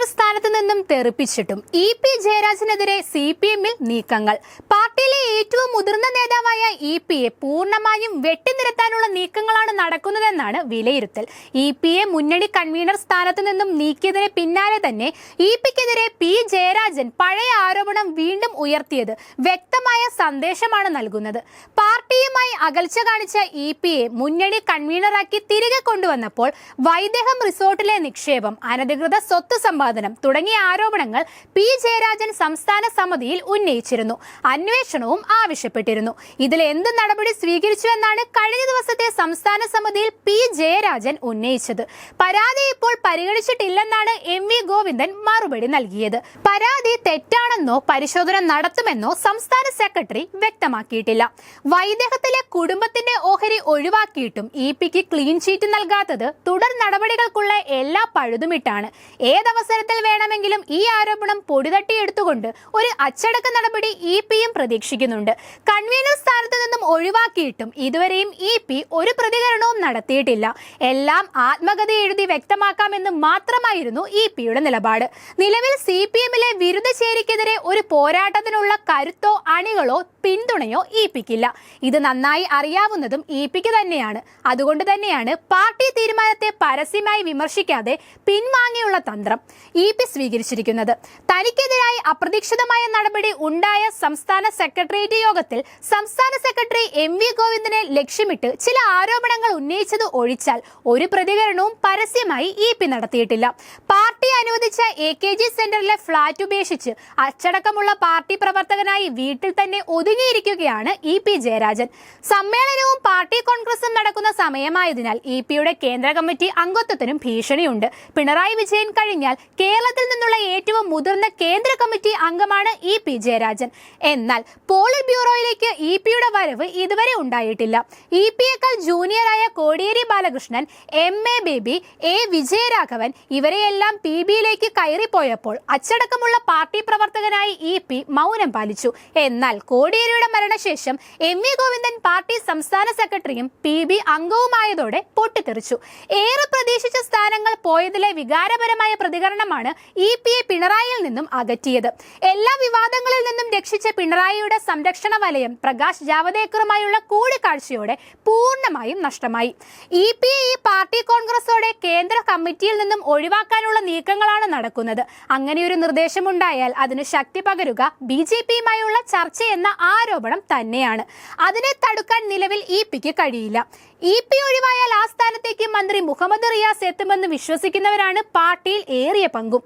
Convener സ്ഥാനത്ത് നിന്നും തെറിപ്പിച്ചിട്ടും ഇ പി ജയരാജനെതിരെ സി പി എമ്മിൽ നീക്കങ്ങൾ. പാർട്ടിയിലെ ഏറ്റവും മുതിർന്ന നേതാവായ ഇ പിയെ പൂർണമായും വെട്ടിനിരത്താനുള്ള നീക്കങ്ങളാണ് നടക്കുന്നതെന്നാണ് വിലയിരുത്തൽ. ഇ പിയെ മുന്നണി കൺവീനർ സ്ഥാനത്ത് നിന്നും നീക്കിയതിന് പിന്നാലെ തന്നെ ഇ പിക്കെതിരെ പി ജയരാജൻ പഴയ ആരോപണം വീണ്ടും ഉയർത്തിയത് വ്യക്തമായ സന്ദേശമാണ് നൽകുന്നത്. പാർട്ടിയുമായി അകൽച്ച കാണിച്ച ഇ പി എ മുന്നണി കൺവീനറാക്കി തിരികെ കൊണ്ടുവന്നപ്പോൾ വൈദേഹം റിസോർട്ടിലെ നിക്ഷേപം അനധികൃത സ്വത്ത് സമ്പാദനം തുടങ്ങിയ ആരോപണങ്ങൾ പി ജയരാജൻ സംസ്ഥാന സമിതിയിൽ ഉന്നയിച്ചിരുന്നു. അന്വേഷണവും ആവശ്യപ്പെട്ടിരുന്നു. ഇതിൽ എന്ത് നടപടി സ്വീകരിച്ചുവെന്നാണ് കഴിഞ്ഞ ദിവസത്തെ സംസ്ഥാന സമിതിയിൽ പി ജയരാജൻ ഉന്നയിച്ചത്. പരാതി ഇപ്പോൾ പരിഗണിച്ചിട്ടില്ലെന്നാണ് എം വി ഗോവിന്ദൻ മറുപടി നൽകിയത്. പരാതി തെറ്റാണെന്നോ പരിശോധന നടത്തുമെന്നോ സംസ്ഥാന സെക്രട്ടറി വ്യക്തമാക്കിയിട്ടില്ല. വൈദേഹത്തിലെ കുടുംബത്തിന്റെ ഓഹരി ഒഴിവാക്കിയിട്ടും ഇ പിക്ക് ക്ലീൻ ഷീറ്റ് നൽകാത്തത് തുടർ നടപടികൾക്കുള്ള എല്ലാ പഴുതുമിട്ടാണ്. ഏതവസരത്തിൽ വേണമെങ്കിലും ഈ ആരോപണം പൊടിതട്ടിയെടുത്തുകൊണ്ട് ഒരു അച്ചടക്ക നടപടി ഇ പിയും പ്രതീക്ഷിക്കുന്നുണ്ട്. കൺവീനർ സ്ഥാനത്ത് നിന്നും ഒഴിവാക്കിയിട്ടും ഇതുവരെയും ഇ പി ഒരു പ്രതികരണവും നടത്തിയിട്ടില്ല. എല്ലാം ആത്മകഥ എഴുതി വ്യക്തമാക്കാമെന്ന് മാത്രമായിരുന്നു ഇ പിയുടെ നിലപാട്. നിലവിൽ സി പി എമ്മിലെ വിരുദ്ധ ചേരിക്കെതിരെ ഒരു പോരാട്ടത്തിനുള്ള കരുത്തോ അണികളോ പിന്തുണയോ ഇ പിക്കില്ല ഇത് നന്നായി അറിയാവുന്നതും ഇ പിക്ക് തന്നെയാണ്. അതുകൊണ്ട് തന്നെയാണ് പാർട്ടി തീരുമാനത്തെ പരസ്യമായി വിമർശിക്കാതെ പിൻവാങ്ങിയുള്ള തന്ത്രം ഇ പി സ്വീകരിച്ചിരിക്കുന്നത്. തനിക്കെതിരായി അപ്രതീക്ഷിതമായ നടപടി ഉണ്ടായ സംസ്ഥാന സെക്രട്ടേറിയറ്റ് യോഗത്തിൽ സംസ്ഥാന സെക്രട്ടറി എം വി ഗോവിന്ദനെ ലക്ഷ്യമിട്ട് ചില ആരോപണങ്ങൾ ഉന്നയിച്ചത് ഒഴിച്ചാൽ ഒരു പ്രതികരണവും പരസ്യമായി ഇ പി നടത്തിയിട്ടില്ല. പാർട്ടി അനുവദിച്ച എ കെ ജി സെന്ററിലെ ഫ്ളാറ്റ് ഉപേക്ഷിച്ച് അച്ചടക്കമുള്ള പാർട്ടി പ്രവർത്തകനായി വീട്ടിൽ തന്നെ ഒതുങ്ങിയിരിക്കുകയാണ് ഇ പി ജയരാജൻ. സമ്മേളനവും പാർട്ടി കോൺഗ്രസും നടക്കുന്ന സമയമായതിനാൽ ഇ പിയുടെ കേന്ദ്ര കമ്മിറ്റി അംഗത്വത്തിനും ഭീഷണിയുണ്ട്. പിണറായി വിജയൻ കഴിഞ്ഞാൽ കേരളത്തിൽ നിന്നുള്ള ഏറ്റവും മുതിർന്ന കേന്ദ്ര കമ്മിറ്റി അംഗമാണ് ഇ പി ജയരാജൻ. എന്നാൽ പോളിറ്റ് ബ്യൂറോയിലേക്ക് ഇ പിയുടെ വരവ് ഇതുവരെ ഉണ്ടായിട്ടില്ല. ഇ പിയേക്കാൾ ജൂനിയറായ Kodiyeri Balakrishnan M A Baby A Vijayaraghavan ഇവരെയെല്ലാം P ബിയിലേക്ക് കയറിപ്പോയപ്പോൾ അച്ചടക്കമുള്ള പാർട്ടി പ്രവർത്തകനായി ഇ പി മൗനം പാലിച്ചു. എന്നാൽ കോടിയേരിയുടെ മരണശേഷം എം വി ഗോവിന്ദൻ പാർട്ടി സംസ്ഥാന സെക്രട്ടറിയും പി ബി അംഗവുമായതോടെ പൊട്ടിത്തെറിച്ചു. ഏറെ പ്രതീക്ഷിച്ച സ്ഥാനങ്ങൾ പോയതിലെ വികാരപരമായ പ്രതികരണമാണ് ഇ പിയെ പിണറായിയിൽ നിന്നും അകറ്റിയത്. എല്ലാ വിവാദങ്ങളിൽ നിന്നും രക്ഷിച്ച പിണറായിയുടെ സംരക്ഷണ വലയം പ്രകാശ് ജാവദേക്കറുമായുള്ള കൂടിക്കാഴ്ചയോടെ പൂർണമായും നഷ്ടമായി. ഇ പി ഈ പാർട്ടി കോൺഗ്രസോടെ കേന്ദ്ര കമ്മിറ്റിയിൽ നിന്നും ഒഴിവാക്കാനുള്ള നീക്കങ്ങളാണ് നടക്കുന്നത്. അങ്ങനെയൊരു നിർദ്ദേശമുണ്ടായാൽ അതിന് ശക്തി പകരുക ബി ജെ പിയുമായുള്ള ചർച്ച എന്ന ആരോപണം തന്നെയാണ്. അതിനെ തടുക്കാൻ നിലവിൽ ഇ പിക്ക് കഴിയില്ല. ഇ പി ഒഴിവായാൽ ആ സ്ഥാനത്തേക്ക് മന്ത്രി മുഹമ്മദ് റിയാസ് എത്തുമെന്ന് വിശ്വസിക്കുന്നവരാണ് പാർട്ടിയിൽ ഏറിയ പങ്കും.